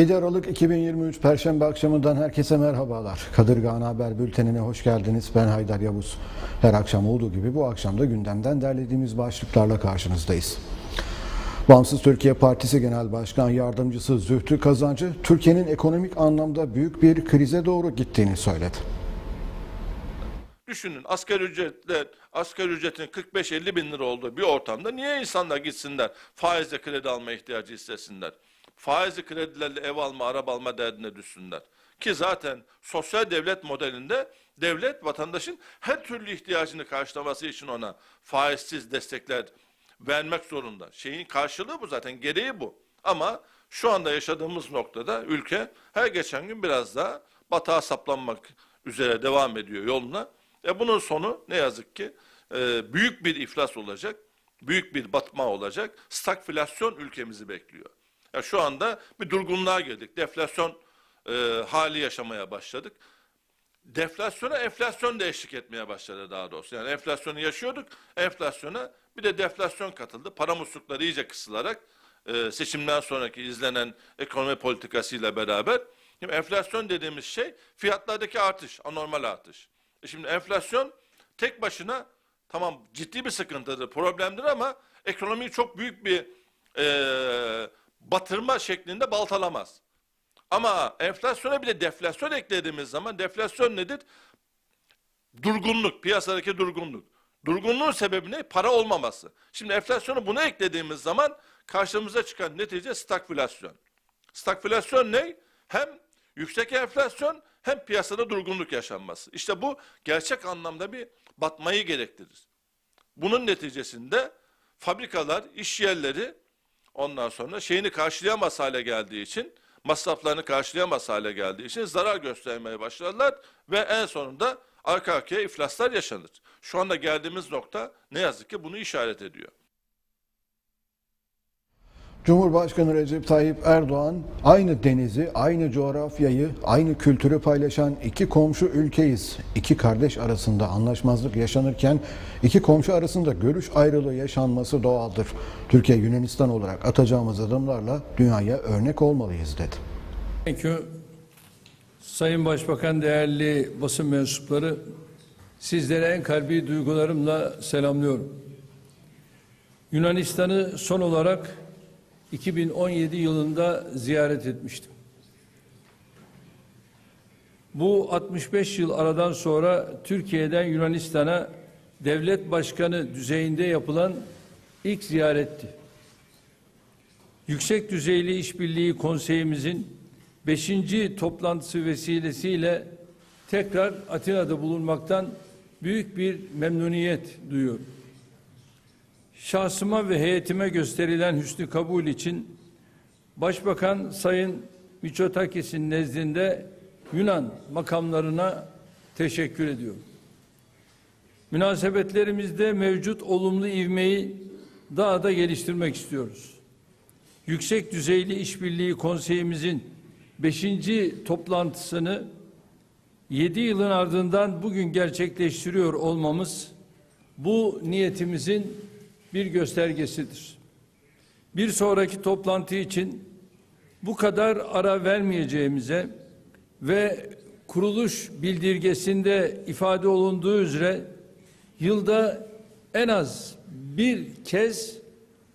7 Aralık 2023 Perşembe akşamından herkese merhabalar. Kadırgana Haber Bülteni'ne hoş geldiniz. Ben Haydar Yavuz. Her akşam olduğu gibi bu akşam da gündemden derlediğimiz başlıklarla karşınızdayız. Bağımsız Türkiye Partisi Genel Başkan Yardımcısı Zühtü Kazancı, Türkiye'nin ekonomik anlamda büyük bir krize doğru gittiğini söyledi. Düşünün asgari ücretler, asgari ücretin 45-50 bin lira olduğu bir ortamda niye insanlar gitsinler faizle kredi alma ihtiyacı hissetsinler? Faizli kredilerle ev alma, araba alma derdine düşsünler. Ki zaten sosyal devlet modelinde devlet vatandaşın her türlü ihtiyacını karşılaması için ona faizsiz destekler vermek zorunda. Şeyin karşılığı bu zaten, gereği bu. Ama şu anda yaşadığımız noktada ülke her geçen gün biraz daha batağa saplanmak üzere devam ediyor yoluna. E bunun sonu ne yazık ki e, büyük bir iflas olacak, büyük bir batma olacak, stagflasyon ülkemizi bekliyor. Ya şu anda bir durgunluğa girdik, deflasyon e, hali yaşamaya başladık. Deflasyona enflasyon da eşlik etmeye başladı daha doğrusu. Yani enflasyonu yaşıyorduk, enflasyona bir de deflasyon katıldı. Para muslukları iyice kısılarak e, seçimden sonraki izlenen ekonomi politikasıyla beraber. Şimdi enflasyon dediğimiz şey fiyatlardaki artış, anormal artış. E şimdi enflasyon tek başına tamam ciddi bir sıkıntıdır, problemdir ama ekonomiyi çok büyük bir e, batırma şeklinde baltalamaz. Ama enflasyona bir de deflasyon eklediğimiz zaman deflasyon nedir? Durgunluk, piyasadaki durgunluk. Durgunluğun sebebi ne? Para olmaması. Şimdi enflasyonu buna eklediğimiz zaman karşımıza çıkan netice stagflasyon. Stagflasyon ne? Hem yüksek enflasyon hem piyasada durgunluk yaşanması. İşte bu gerçek anlamda bir batmayı gerektirir. Bunun neticesinde fabrikalar, iş yerleri ondan sonra şeyini karşılayamaz hale geldiği için, masraflarını karşılayamaz hale geldiği için zarar göstermeye başlarlar ve en sonunda arka arkaya iflaslar yaşanır. Şu anda geldiğimiz nokta ne yazık ki bunu işaret ediyor. Cumhurbaşkanı Recep Tayyip Erdoğan aynı denizi, aynı coğrafyayı, aynı kültürü paylaşan iki komşu ülkeyiz. İki kardeş arasında anlaşmazlık yaşanırken iki komşu arasında görüş ayrılığı yaşanması doğaldır. Türkiye Yunanistan olarak atacağımız adımlarla dünyaya örnek olmalıyız dedi. Thank. Sayın Başbakan, değerli basın mensupları, sizlere en kalbi duygularımla selamlıyorum. Yunanistan'ı son olarak 2017 yılında ziyaret etmiştim. Bu 65 yıl aradan sonra Türkiye'den Yunanistan'a devlet başkanı düzeyinde yapılan ilk ziyaretti. Yüksek düzeyli işbirliği konseyimizin 5. toplantısı vesilesiyle tekrar Atina'da bulunmaktan büyük bir memnuniyet duyuyorum. Şahsıma ve heyetime gösterilen hüsnü kabul için Başbakan Sayın Miçotakis'in nezdinde Yunan makamlarına teşekkür ediyorum. Münasebetlerimizde mevcut olumlu ivmeyi daha da geliştirmek istiyoruz. Yüksek Düzeyli İşbirliği Konseyimizin 5. toplantısını 7 yılın ardından bugün gerçekleştiriyor olmamız bu niyetimizin bir göstergesidir. Bir sonraki toplantı için bu kadar ara vermeyeceğimize ve kuruluş bildirgesinde ifade olunduğu üzere yılda en az bir kez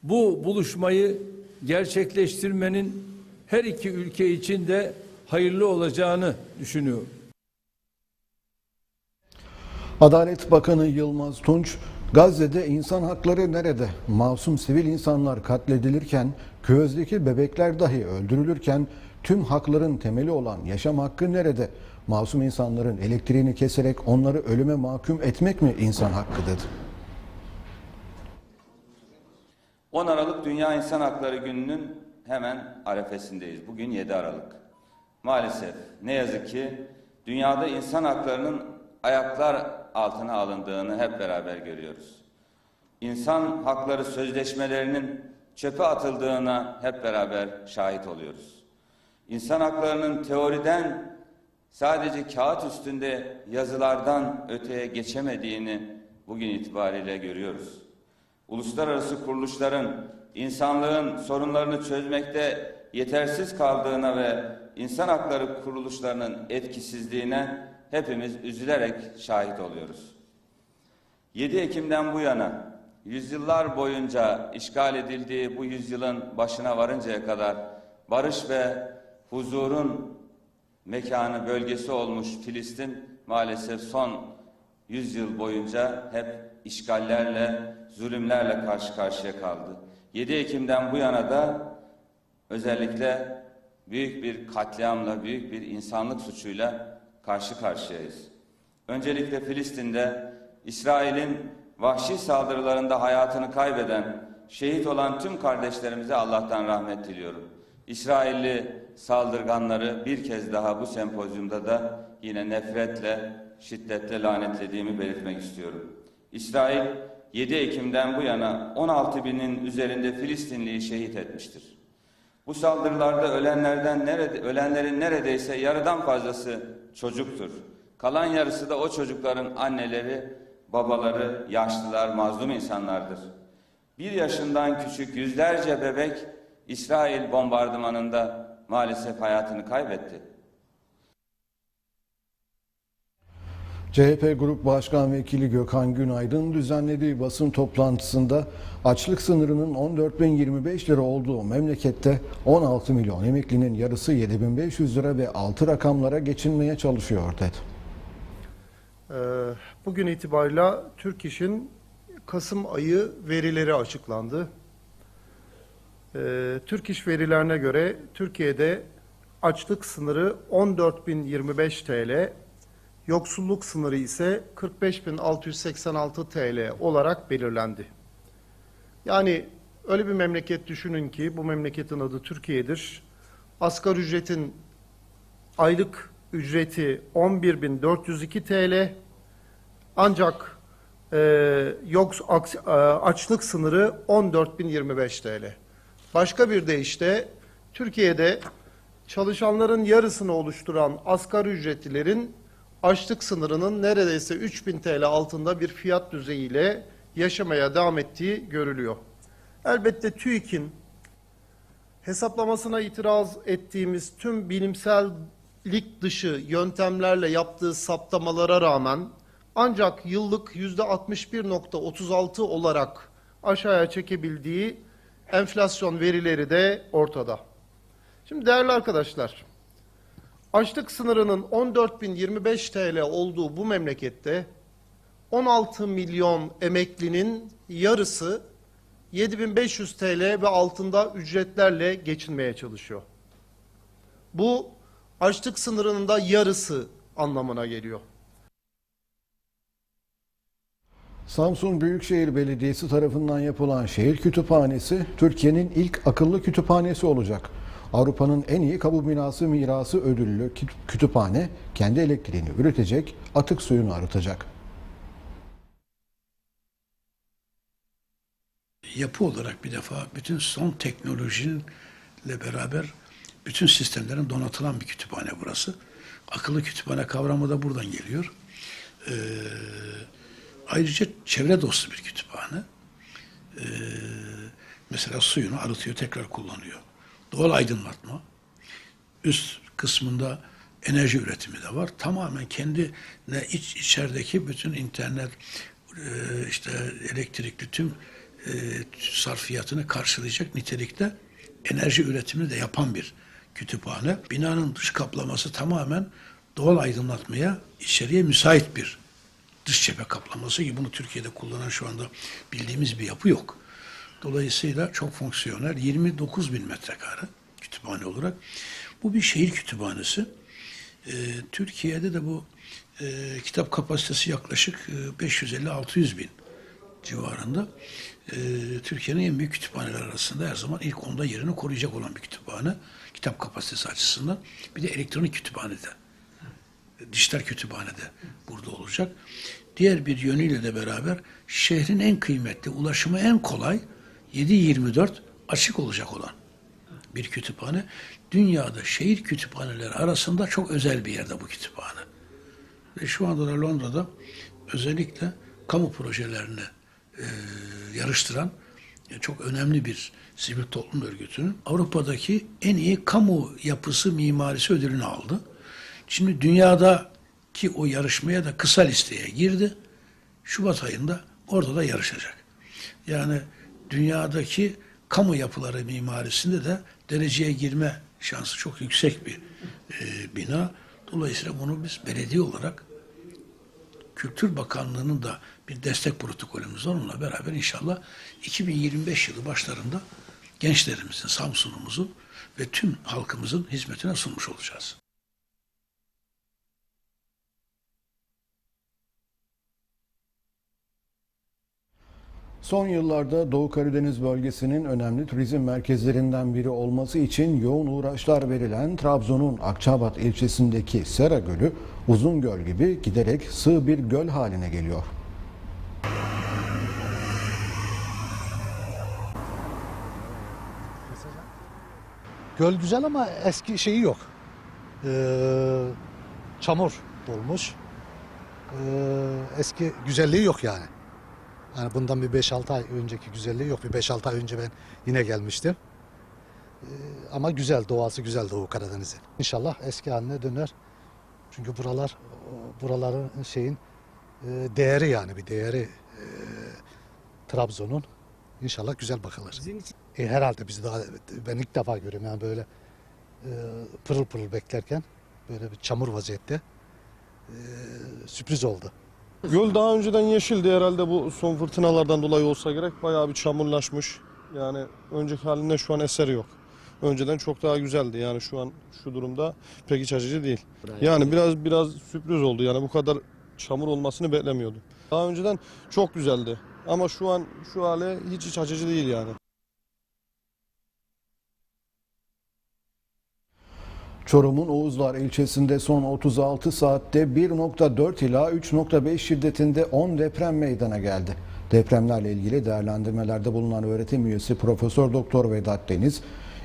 bu buluşmayı gerçekleştirmenin her iki ülke için de hayırlı olacağını düşünüyorum. Adalet Bakanı Yılmaz Tunç, Gazze'de insan hakları nerede? Masum sivil insanlar katledilirken, közdeki bebekler dahi öldürülürken tüm hakların temeli olan yaşam hakkı nerede? Masum insanların elektriğini keserek onları ölüme mahkum etmek mi insan hakkı dedi. 10 Aralık Dünya İnsan Hakları Günü'nün hemen arefesindeyiz. Bugün 7 Aralık. Maalesef ne yazık ki dünyada insan haklarının ayaklar altına alındığını hep beraber görüyoruz. İnsan hakları sözleşmelerinin çöpe atıldığına hep beraber şahit oluyoruz. İnsan haklarının teoriden sadece kağıt üstünde yazılardan öteye geçemediğini bugün itibariyle görüyoruz. Uluslararası kuruluşların insanlığın sorunlarını çözmekte yetersiz kaldığına ve insan hakları kuruluşlarının etkisizliğine hepimiz üzülerek şahit oluyoruz. 7 Ekim'den bu yana yüzyıllar boyunca işgal edildiği bu yüzyılın başına varıncaya kadar barış ve huzurun mekanı bölgesi olmuş Filistin maalesef son yüzyıl boyunca hep işgallerle, zulümlerle karşı karşıya kaldı. 7 Ekim'den bu yana da özellikle büyük bir katliamla, büyük bir insanlık suçuyla karşı karşıyayız. Öncelikle Filistin'de İsrail'in vahşi saldırılarında hayatını kaybeden, şehit olan tüm kardeşlerimize Allah'tan rahmet diliyorum. İsrailli saldırganları bir kez daha bu sempozyumda da yine nefretle, şiddetle lanetlediğimi belirtmek istiyorum. İsrail 7 Ekim'den bu yana 16 binin üzerinde Filistinliyi şehit etmiştir. Bu saldırılarda ölenlerden nerede, ölenlerin neredeyse yarıdan fazlası çocuktur. Kalan yarısı da o çocukların anneleri, babaları, yaşlılar, mazlum insanlardır. Bir yaşından küçük yüzlerce bebek İsrail bombardımanında maalesef hayatını kaybetti. CHP Grup Başkan Vekili Gökhan Günaydın düzenlediği basın toplantısında açlık sınırının 14.025 lira olduğu memlekette 16 milyon emeklinin yarısı 7500 lira ve altı rakamlara geçinmeye çalışıyor dedi. Ee, Bugün itibariyle Türk İş'in Kasım ayı verileri açıklandı. Ee, Türk İş verilerine göre Türkiye'de açlık sınırı 14.025 TL, yoksulluk sınırı ise 45.686 TL olarak belirlendi. Yani öyle bir memleket düşünün ki bu memleketin adı Türkiye'dir. Asgari ücretin aylık ücreti 11.402 TL ancak e, yoks, aks- e, açlık sınırı 14.025 TL. Başka bir deyişle Türkiye'de çalışanların yarısını oluşturan asgari ücretlilerin açlık sınırının neredeyse 3000 TL altında bir fiyat düzeyiyle yaşamaya devam ettiği görülüyor. Elbette TÜİK'in hesaplamasına itiraz ettiğimiz tüm bilimsellik dışı yöntemlerle yaptığı saptamalara rağmen ancak yıllık yüzde 61.36 olarak aşağıya çekebildiği enflasyon verileri de ortada. Şimdi değerli arkadaşlar, açlık sınırının 14.025 TL olduğu bu memlekette 16 milyon emeklinin yarısı 7500 TL ve altında ücretlerle geçinmeye çalışıyor. Bu açlık sınırının da yarısı anlamına geliyor. Samsun Büyükşehir Belediyesi tarafından yapılan şehir kütüphanesi Türkiye'nin ilk akıllı kütüphanesi olacak. Avrupa'nın en iyi kamu binası mirası ödüllü küt- kütüphane kendi elektriğini üretecek, atık suyunu arıtacak. yapı olarak bir defa bütün son teknolojiyle beraber bütün sistemlerin donatılan bir kütüphane burası. Akıllı kütüphane kavramı da buradan geliyor. Ee, ayrıca çevre dostu bir kütüphane. Ee, mesela suyunu arıtıyor, tekrar kullanıyor. Doğal aydınlatma. Üst kısmında enerji üretimi de var. Tamamen kendi ne iç içerideki bütün internet e, işte elektrikli tüm e, sarfiyatını karşılayacak nitelikte enerji üretimini de yapan bir kütüphane. Binanın dış kaplaması tamamen doğal aydınlatmaya içeriye müsait bir dış cephe kaplaması ki bunu Türkiye'de kullanan şu anda bildiğimiz bir yapı yok. Dolayısıyla çok fonksiyonel 29 bin metrekare kütüphane olarak. Bu bir şehir kütüphanesi. Ee, Türkiye'de de bu e, kitap kapasitesi yaklaşık e, 550-600 bin civarında. Ee, Türkiye'nin en büyük kütüphaneler arasında her zaman ilk onda yerini koruyacak olan bir kütüphane. Kitap kapasitesi açısından. Bir de elektronik kütüphanede dijital kütüphanede burada olacak. Diğer bir yönüyle de beraber şehrin en kıymetli, ulaşımı en kolay 7-24 açık olacak olan bir kütüphane. Dünyada şehir kütüphaneleri arasında çok özel bir yerde bu kütüphane. Ve şu anda da Londra'da özellikle kamu projelerini e, yarıştıran e, çok önemli bir sivil toplum örgütünün Avrupa'daki en iyi kamu yapısı mimarisi ödülünü aldı. Şimdi dünyadaki o yarışmaya da kısa listeye girdi. Şubat ayında orada da yarışacak. Yani dünyadaki kamu yapıları mimarisinde de dereceye girme şansı çok yüksek bir e, bina. Dolayısıyla bunu biz belediye olarak Kültür Bakanlığı'nın da bir destek protokolümüz var. Onunla beraber inşallah 2025 yılı başlarında gençlerimizin, Samsun'umuzun ve tüm halkımızın hizmetine sunmuş olacağız. Son yıllarda Doğu Karadeniz bölgesinin önemli turizm merkezlerinden biri olması için yoğun uğraşlar verilen Trabzon'un Akçabat ilçesindeki Sera Gölü uzun göl gibi giderek sığ bir göl haline geliyor. Göl güzel ama eski şeyi yok. Ee, çamur dolmuş. Ee, eski güzelliği yok yani. Yani bundan bir 5-6 ay önceki güzelliği yok. Bir 5-6 ay önce ben yine gelmiştim. Ee, ama güzel, doğası güzel Doğu Karadeniz'in. İnşallah eski haline döner. Çünkü buralar, buraların şeyin e, değeri yani bir değeri e, Trabzon'un. İnşallah güzel bakılır. E, herhalde biz daha ben ilk defa görüyorum yani böyle e, pırıl pırıl beklerken böyle bir çamur vaziyette e, sürpriz oldu. Göl daha önceden yeşildi herhalde bu son fırtınalardan dolayı olsa gerek. Bayağı bir çamurlaşmış. Yani önceki halinde şu an eser yok. Önceden çok daha güzeldi yani şu an şu durumda pek iç açıcı değil. Yani biraz biraz sürpriz oldu yani bu kadar çamur olmasını beklemiyordum. Daha önceden çok güzeldi ama şu an şu hale hiç iç açıcı değil yani. Çorum'un Oğuzlar ilçesinde son 36 saatte 1.4 ila 3.5 şiddetinde 10 deprem meydana geldi. Depremlerle ilgili değerlendirmelerde bulunan öğretim üyesi Profesör Doktor Vedat Deniz,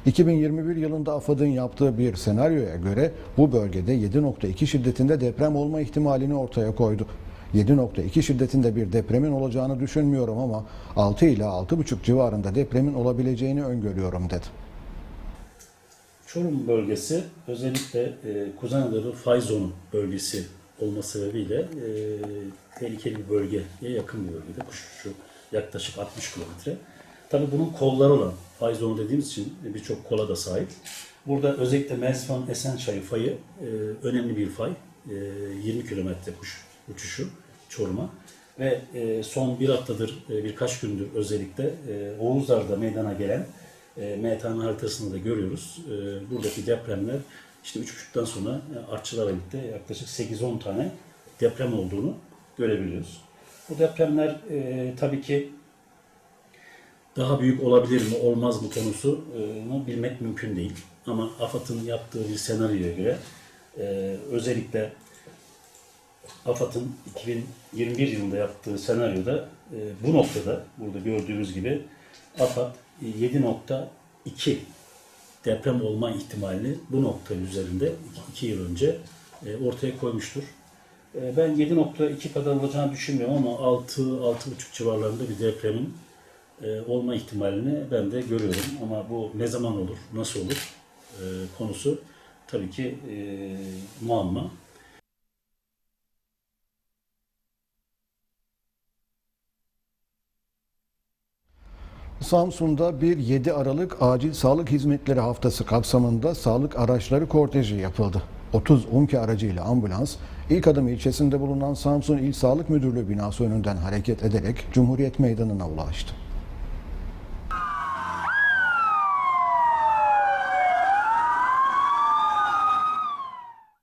2021 yılında AFAD'ın yaptığı bir senaryoya göre bu bölgede 7.2 şiddetinde deprem olma ihtimalini ortaya koydu. 7.2 şiddetinde bir depremin olacağını düşünmüyorum ama 6 ila 6.5 civarında depremin olabileceğini öngörüyorum dedi. Çorum bölgesi özellikle e, Kuzey Anadolu bölgesi olması sebebiyle e, tehlikeli bir bölgeye yakın bir bölgede. Kuşuşu yaklaşık 60 kilometre. Tabii bunun kolları olan fay zonu dediğimiz için birçok kola da sahip. Burada özellikle Mersfan Esençayı fayı e, önemli bir fay. E, 20 kilometre kuş uçuşu Çorum'a. Ve e, son bir haftadır, e, birkaç gündür özellikle e, Oğuzlar'da meydana gelen e, MTN haritasında da görüyoruz. E, buradaki depremler işte 3.30'dan sonra e, artçılarla birlikte yaklaşık 8-10 tane deprem olduğunu görebiliyoruz. Bu depremler e, tabii ki daha büyük olabilir mi olmaz mı konusunu bilmek mümkün değil. Ama AFAD'ın yaptığı bir senaryoya göre e, özellikle AFAD'ın 2021 yılında yaptığı senaryoda e, bu noktada burada gördüğümüz gibi AFAD 7.2 deprem olma ihtimalini bu nokta üzerinde 2 yıl önce e, ortaya koymuştur. E, Ben 7.2 kadar olacağını düşünmüyorum ama 6-6.5 civarlarında bir depremin e, olma ihtimalini ben de görüyorum. Ama bu ne zaman olur, nasıl olur konusu tabii ki muamma. Samsun'da bir 7 Aralık Acil Sağlık Hizmetleri Haftası kapsamında sağlık araçları korteji yapıldı. 30 UMKE aracıyla ambulans, ilk adım ilçesinde bulunan Samsun İl Sağlık Müdürlüğü binası önünden hareket ederek Cumhuriyet Meydanı'na ulaştı.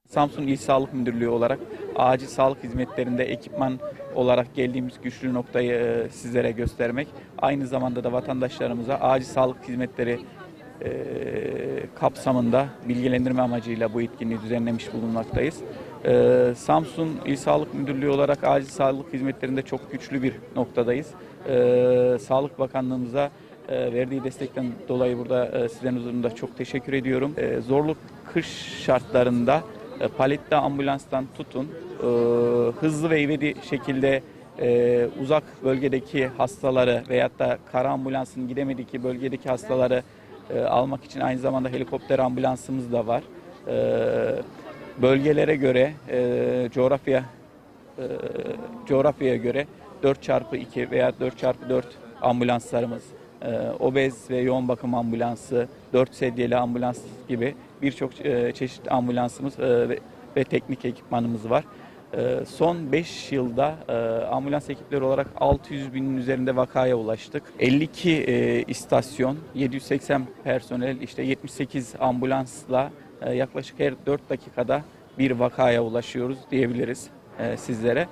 Samsun İl Sağlık Müdürlüğü olarak acil sağlık hizmetlerinde ekipman olarak geldiğimiz güçlü noktayı e, sizlere göstermek. Aynı zamanda da vatandaşlarımıza acil sağlık hizmetleri e, kapsamında bilgilendirme amacıyla bu etkinliği düzenlemiş bulunmaktayız. E, Samsun İl Sağlık Müdürlüğü olarak acil sağlık hizmetlerinde çok güçlü bir noktadayız. Sağlık Bakanlığımıza verdiği destekten dolayı burada sizlerin huzurunda çok teşekkür ediyorum. E, Zorlu kış şartlarında e, paletli ambulanstan tutun, e, hızlı ve ivedi şekilde e, uzak bölgedeki hastaları veyahut da kara ambulansın gidemediği bölgedeki hastaları e, almak için aynı zamanda helikopter ambulansımız da var. Bölgelere göre, coğrafya coğrafyaya göre 4x2 veya 4x4 ambulanslarımız, obez ve yoğun bakım ambulansı, 4 sedyeli ambulans gibi birçok e, çeşit ambulansımız e, ve, ve teknik ekipmanımız var. E, son 5 yılda e, ambulans ekipleri olarak 600 binin üzerinde vakaya ulaştık. 52 e, istasyon, 780 personel, işte 78 ambulansla e, yaklaşık her 4 dakikada bir vakaya ulaşıyoruz diyebiliriz e, sizlere.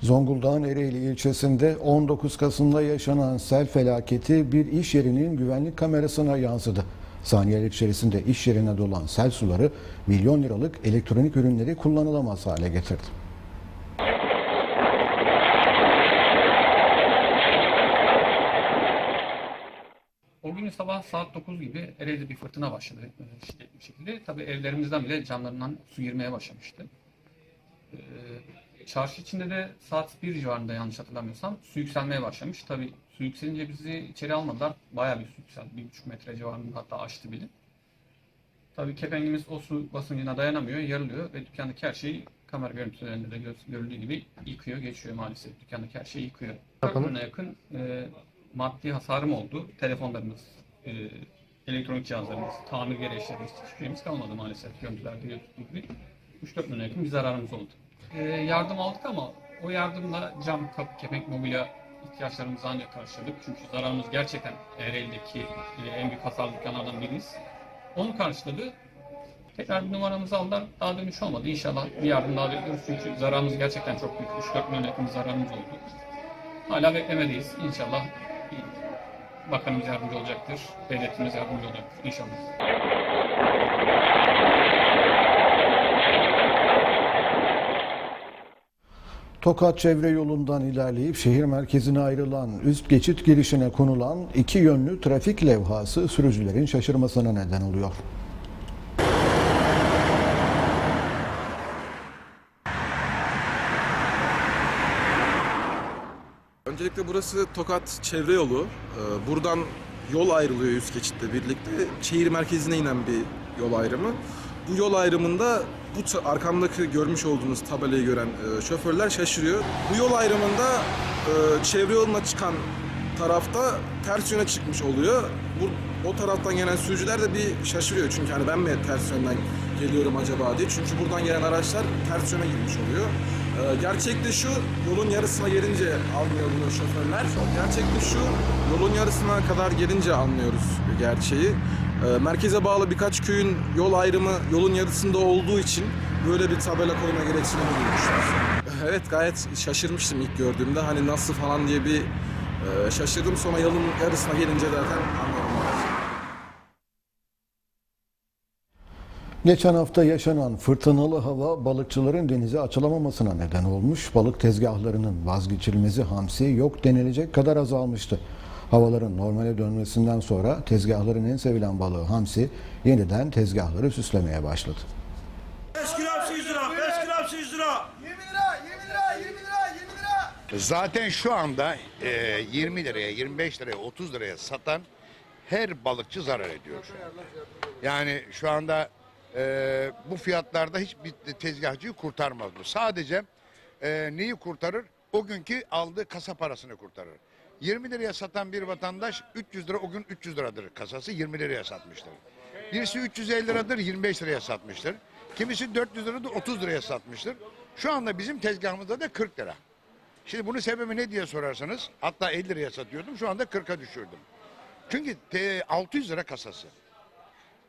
Zonguldak'ın Ereğli ilçesinde 19 Kasım'da yaşanan sel felaketi bir iş yerinin güvenlik kamerasına yansıdı. Saniyeler içerisinde iş yerine dolan sel suları milyon liralık elektronik ürünleri kullanılamaz hale getirdi. O gün sabah saat 9 gibi Ereğli'de bir fırtına başladı e, şiddetli bir şekilde. Tabii evlerimizden bile camlarından su girmeye başlamıştı. Ee, Çarşı içinde de saat 1 civarında yanlış hatırlamıyorsam su yükselmeye başlamış. Tabii su yükselince bizi içeri almadılar. Bayağı bir su yükseldi. 1,5 metre civarında hatta aştı bile. Tabii kepengimiz o su basıncına dayanamıyor, yarılıyor ve dükkandaki her şeyi kamera görüntülerinde de gö- görüldüğü gibi yıkıyor, geçiyor maalesef. Dükkandaki her şeyi yıkıyor. Dört yakın e, maddi hasarım oldu. Telefonlarımız, e, elektronik cihazlarımız, tamir gereçlerimiz, hiçbir şeyimiz kalmadı maalesef. Görüntülerde gördüğü gibi. 3-4 milyona yakın bir zararımız oldu. E, yardım aldık ama o yardımla cam, kapı, kepenk, mobilya ihtiyaçlarımızı ancak karşıladık. Çünkü zararımız gerçekten Ereğli'deki e, en büyük hasarlı dükkanlardan biriyiz. Onu karşıladı. Tekrar numaramızı aldılar. Daha dönüş olmadı. İnşallah bir yardım daha bekliyoruz. Çünkü zararımız gerçekten çok büyük. 3-4 milyon yakın zararımız oldu. Hala beklemedeyiz. İnşallah bakanımız yardımcı olacaktır. Devletimiz yardımcı olacaktır. İnşallah. Tokat çevre yolundan ilerleyip şehir merkezine ayrılan üst geçit girişine konulan iki yönlü trafik levhası sürücülerin şaşırmasına neden oluyor. Öncelikle burası Tokat çevre yolu. Ee, Buradan yol ayrılıyor üst geçitle birlikte. Şehir merkezine inen bir yol ayrımı. Bu yol ayrımında bu arkamdaki görmüş olduğunuz tabelayı gören e, şoförler şaşırıyor. Bu yol ayrımında e, çevre yoluna çıkan tarafta ters yöne çıkmış oluyor. Bu, o taraftan gelen sürücüler de bir şaşırıyor. Çünkü hani ben mi ters yönden geliyorum acaba diye. Çünkü buradan gelen araçlar ters yöne girmiş oluyor. Ee, Gerçekte şu, yolun yarısına gelince bunu şoförler. Gerçekte şu, yolun yarısına kadar gelince anlıyoruz gerçeği. Ee, Merkeze bağlı birkaç köyün yol ayrımı yolun yarısında olduğu için böyle bir tabela koyma gereksinimi duymuşlar. Evet gayet şaşırmıştım ilk gördüğümde. Hani nasıl falan diye bir e, şaşırdım. Sonra yolun yarısına gelince zaten anladım. Geçen hafta yaşanan fırtınalı hava balıkçıların denize açılamamasına neden olmuş. Balık tezgahlarının vazgeçilmezi hamsi yok denilecek kadar azalmıştı. Havaların normale dönmesinden sonra tezgahların en sevilen balığı hamsi yeniden tezgahları süslemeye başladı. 5 gram 100 lira, 5 gram 100 lira. Zaten şu anda e, 20 liraya, 25 liraya, 30 liraya satan her balıkçı zarar ediyor. şu anda. Yani şu anda e, bu fiyatlarda hiçbir tezgahçıyı kurtarmaz bu. Sadece e, neyi kurtarır? O günkü aldığı kasa parasını kurtarır. 20 liraya satan bir vatandaş 300 lira o gün 300 liradır kasası 20 liraya satmıştır. Birisi 350 liradır 25 liraya satmıştır. Kimisi 400 liradır 30 liraya satmıştır. Şu anda bizim tezgahımızda da 40 lira. Şimdi bunun sebebi ne diye sorarsanız hatta 50 liraya satıyordum şu anda 40'a düşürdüm. Çünkü te- 600 lira kasası.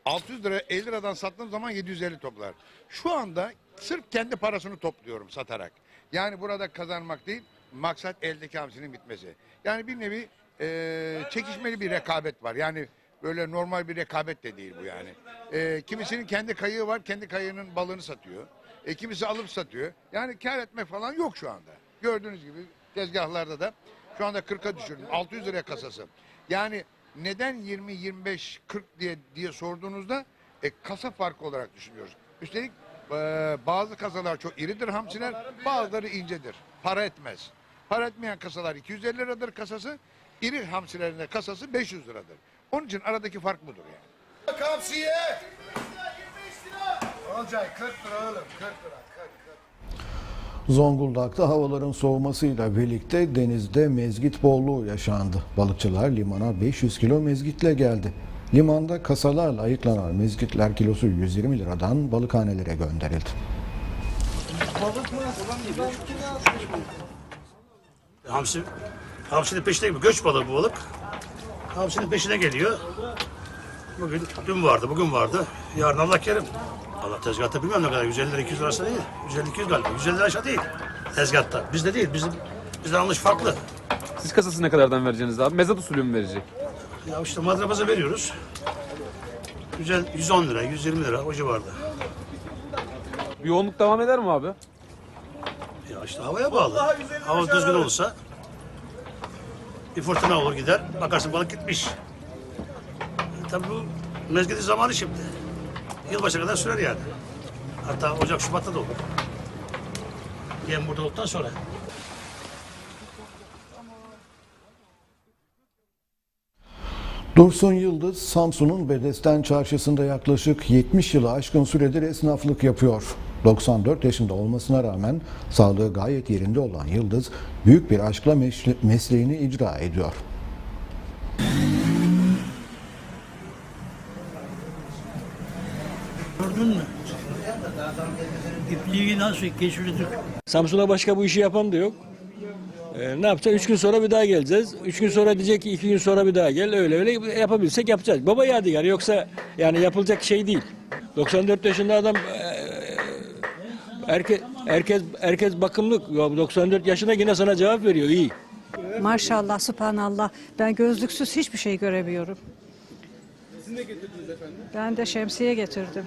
600 lira 50 liradan sattığım zaman 750 toplar. Şu anda sırf kendi parasını topluyorum satarak. Yani burada kazanmak değil maksat eldeki hamsinin bitmesi. Yani bir nevi e, çekişmeli bir rekabet var. Yani böyle normal bir rekabet de değil bu yani. E, kimisinin kendi kayığı var kendi kayığının balığını satıyor. E, kimisi alıp satıyor. Yani kar etme falan yok şu anda. Gördüğünüz gibi tezgahlarda da şu anda 40'a düşürdüm. 600 liraya kasası. Yani neden 20, 25, 40 diye diye sorduğunuzda e, kasa farkı olarak düşünüyoruz. Üstelik e, bazı kasalar çok iridir hamsiler, bazıları incedir. Para etmez. Para etmeyen kasalar 250 liradır kasası, iri hamsilerin de kasası 500 liradır. Onun için aradaki fark budur yani. Olcay 40 lira oğlum 40 lira 40 Zonguldak'ta havaların soğumasıyla birlikte denizde mezgit bolluğu yaşandı. Balıkçılar limana 500 kilo mezgitle geldi. Limanda kasalarla ayıklanan mezgitler kilosu 120 liradan balıkhanelere gönderildi. Hamsi, hamsinin peşinde gibi göç balığı bu balık. Hamsinin peşine geliyor. Bugün, dün vardı, bugün vardı. Yarın Allah kerim. Allah tezgahta bilmem ne kadar, 150 lira 200 lirası değil. 150 200 galiba, 150 lira aşağı değil. Tezgahta. Bizde değil, bizim bizden alış farklı. Siz kasası ne kadardan vereceksiniz abi? Mezat usulü mü verecek? Ya işte madrabaza veriyoruz. Güzel 110 lira, 120 lira o civarda. Bir yoğunluk devam eder mi abi? Ya işte havaya bağlı. Hava düzgün olursa bir fırtına olur gider. Bakarsın balık gitmiş. E, tabii bu mezgidi zamanı şimdi. Yılbaşına kadar sürer yani. Hatta Ocak, Şubat'ta da olur. Yem burada olduktan sonra. Dursun Yıldız, Samsun'un Bedesten çarşısında yaklaşık 70 yılı aşkın süredir esnaflık yapıyor. 94 yaşında olmasına rağmen sağlığı gayet yerinde olan Yıldız, büyük bir aşkla mesleğini icra ediyor. Gördün mü? İpliği nasıl geçirdik? Samsun'a başka bu işi yapan da yok. Ee, ne yapacak? Üç gün sonra bir daha geleceğiz. Üç gün sonra diyecek ki iki gün sonra bir daha gel. Öyle öyle yapabilsek yapacağız. Baba yadigar yoksa yani yapılacak şey değil. 94 yaşında adam herkes herkes herkes bakımlık. Ya 94 yaşında yine sana cevap veriyor. iyi. Maşallah, subhanallah. Ben gözlüksüz hiçbir şey göremiyorum. Siz ne getirdiniz efendim? Ben de şemsiye getirdim.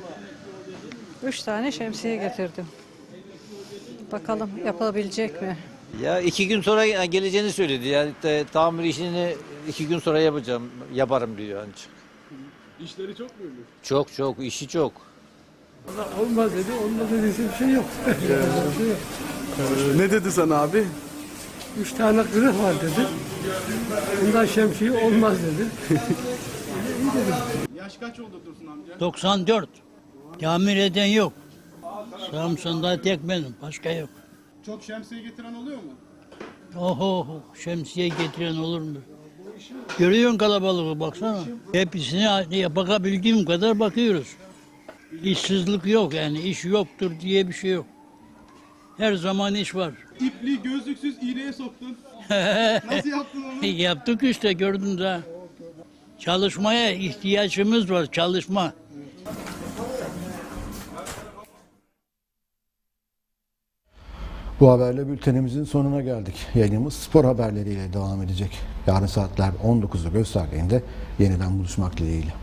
Üç tane şemsiye getirdim. Bakalım yapabilecek mi? Ya iki gün sonra geleceğini söyledi. Yani de, tamir işini iki gün sonra yapacağım, yaparım diyor ancak. İşleri çok muydu? Çok çok, işi çok. Olmaz dedi, olmaz dediyse bir şey yok. Bir şey yok. ne dedi sana abi? Üç tane kırık var dedi. Bundan şemsiye olmaz dedi. Yaş kaç oldu Dursun amca? 94. Tamir eden yok. Samsun'da tek benim, başka yok. Çok şemsiye getiren oluyor mu? Oho, şemsiye getiren olur mu? Görüyorsun kalabalığı baksana. Hepsine bakabildiğim kadar bakıyoruz. İşsizlik yok yani iş yoktur diye bir şey yok. Her zaman iş var. İpliği gözlüksüz iğneye soktun. Nasıl yaptın onu? Yaptık işte gördün de. Çalışmaya ihtiyacımız var çalışma. Bu haberle bültenimizin sonuna geldik. Yayınımız spor haberleriyle devam edecek. Yarın saatler 19'u gösterdiğinde yeniden buluşmak dileğiyle.